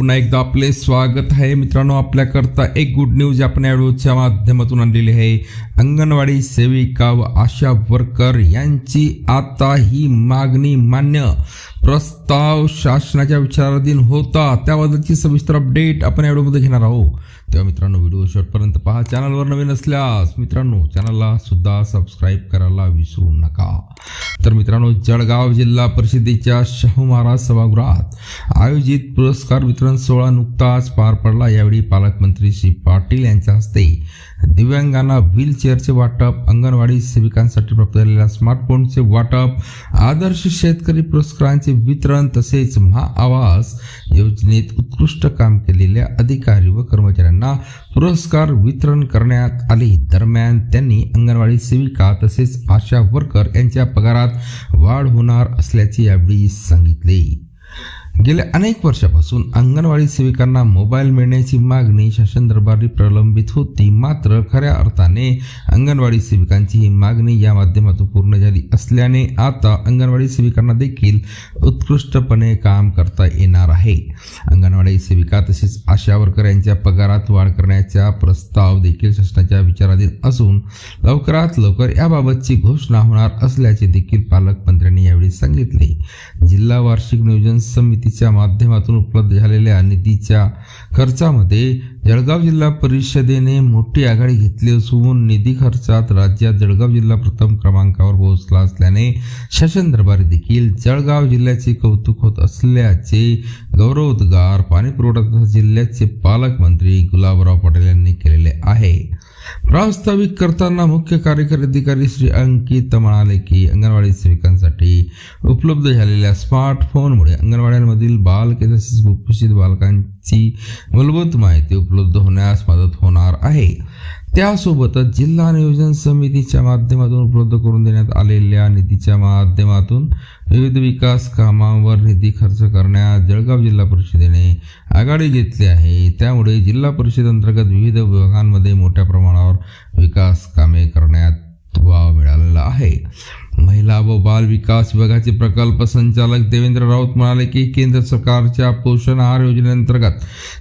पुन्हा एकदा आपले स्वागत आहे. मित्रांनो आपल्याकरता एक गुड न्यूज आपण या व्हिडिओच्या माध्यमातून आणलेली आहे. अंगणवाडी सेविका व आशा वर्कर यांची आता ही मागणी मान्य प्रस्ताव शासनाच्या विचाराधीन होता. त्याबद्दलची सविस्तर अपडेट आपण या व्हिडिओमध्ये घेणार आहोत. तेव्हा मित्रांनो व्हिडिओ शेवटपर्यंत पहा. चॅनलवर नवीन असल्यास मित्रांनो चॅनलला सुद्धा सबस्क्राईब करायला विसरू नका. तर मित्रांनो जळगाव जिल्हा परिषदेच्या शाहू महाराज सभागृहात आयोजित पुरस्कार वितरण सोहळा नुकताच पार पडला. यावेळी पालकमंत्री श्री पाटील यांच्या हस्ते दिव्यांगांना व्हीलचेअरचे वाटप अंगणवाडी सेविकांसाठी प्राप्त झालेल्या स्मार्टफोनचे वाटप आदर्श शेतकरी पुरस्कारांचे वितरण तसेच महाआवास योजनेत उत्कृष्ट काम केलेल्या अधिकारी व कर्मचाऱ्यांना पुरस्कार वितरण करण्यात आले. दरम्यान त्यांनी अंगणवाडी सेविका तसेच आशा वर्कर यांच्या पगारात वाढ होणार असल्याचे यावेळी सांगितले. गेल्या अनेक वर्षापासून अंगणवाडी सेविकांना मोबाईल मिळण्याची मागणी शासन दरबारी प्रलंबित होती. मात्र खऱ्या अर्थाने अंगणवाडी सेविकांची ही मागणी या माध्यमातून पूर्ण झाली असल्याने आता अंगणवाडी सेविकांना देखील उत्कृष्टपणे काम करता येणार आहे. अंगणवाडी सेविका तसेच आशा यांच्या पगारात वाढ करण्याचा प्रस्ताव देखील शासनाच्या विचाराधीन असून लवकरात लवकर याबाबतची घोषणा होणार असल्याचे देखील पालकमंत्र्यांनी यांनी सांगितले. जिल्हा वार्षिक नियोजन समितीच्या माध्यमातून उपलब्ध झालेल्या निधीच्या खर्चामध्ये जळगाव जिल्हा परिषदेने मोठी आघाडी घेतली असून निधी खर्चात राज्यात जळगाव जिल्हा प्रथम क्रमांकावर पोहोचला असल्याने शासन दरबारी देखील जळगाव जिल्ह्याचे कौतुक होत असल्याचे गौरवोद्गार पाणीपुरवठा जिल्ह्याचे पालकमंत्री गुलाबराव पटेल यांनी केलेले आहे. प्रास्ताविक करताना मुख्य कार्यकारी अधिकारी श्री अंकित म्हणाले की अंगणवाडी सेविकांसाठी उपलब्ध झालेल्या स्मार्टफोनमुळे अंगणवाड्यांमधील बालके तसेच कुपोषित बालकांची मूलभूत माहिती उपलब्ध होण्यास मदत होणार आहे. त्यासोबतच जिल्हा नियोजन समितीच्या माध्यमातून उपलब्ध करून देण्यात आलेल्या निधीच्या माध्यमातून विविध विकास कामांवर निधी खर्च करण्यात जळगाव जिल्हा परिषदेने आघाडी घेतली आहे. त्यामुळे जिल्हा परिषद अंतर्गत विविध विभागांमध्ये मोठ्या प्रमाणावर विकास कामे करण्यात वाव मिळालेला आहे. महिला व बाल विकास विभागाचे प्रकल्प संचालक देवेंद्र राऊत म्हणाले की केंद्र सरकारच्या पोषण आहार योजनेअंतर्गत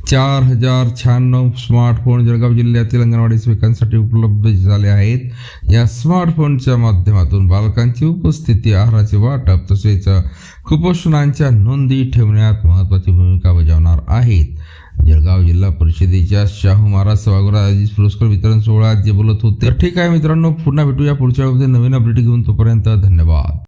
चार हजार शहाण्णव स्मार्टफोन जळगाव जिल्ह्यातील अंगणवाडी सेविकांसाठी उपलब्ध झाले आहेत. या स्मार्टफोनच्या माध्यमातून बालकांची उपस्थिती आहाराचे वाटप तसेच कुपोषणांच्या नोंदी ठेवण्यात महत्त्वाची भूमिका बजावणार आहेत. जळगाव जिल्हा परिषदेच्या शाहू महाराज सभागृहात आयोजित पुरस्कार वितरण सोहळ्यात जे बोलत होते. तर ठीक आहे मित्रांनो पुन्हा भेटूया पुढच्या वेळेमध्ये नवीन अपडेट घेऊन. तोपर्यंत धन्यवाद.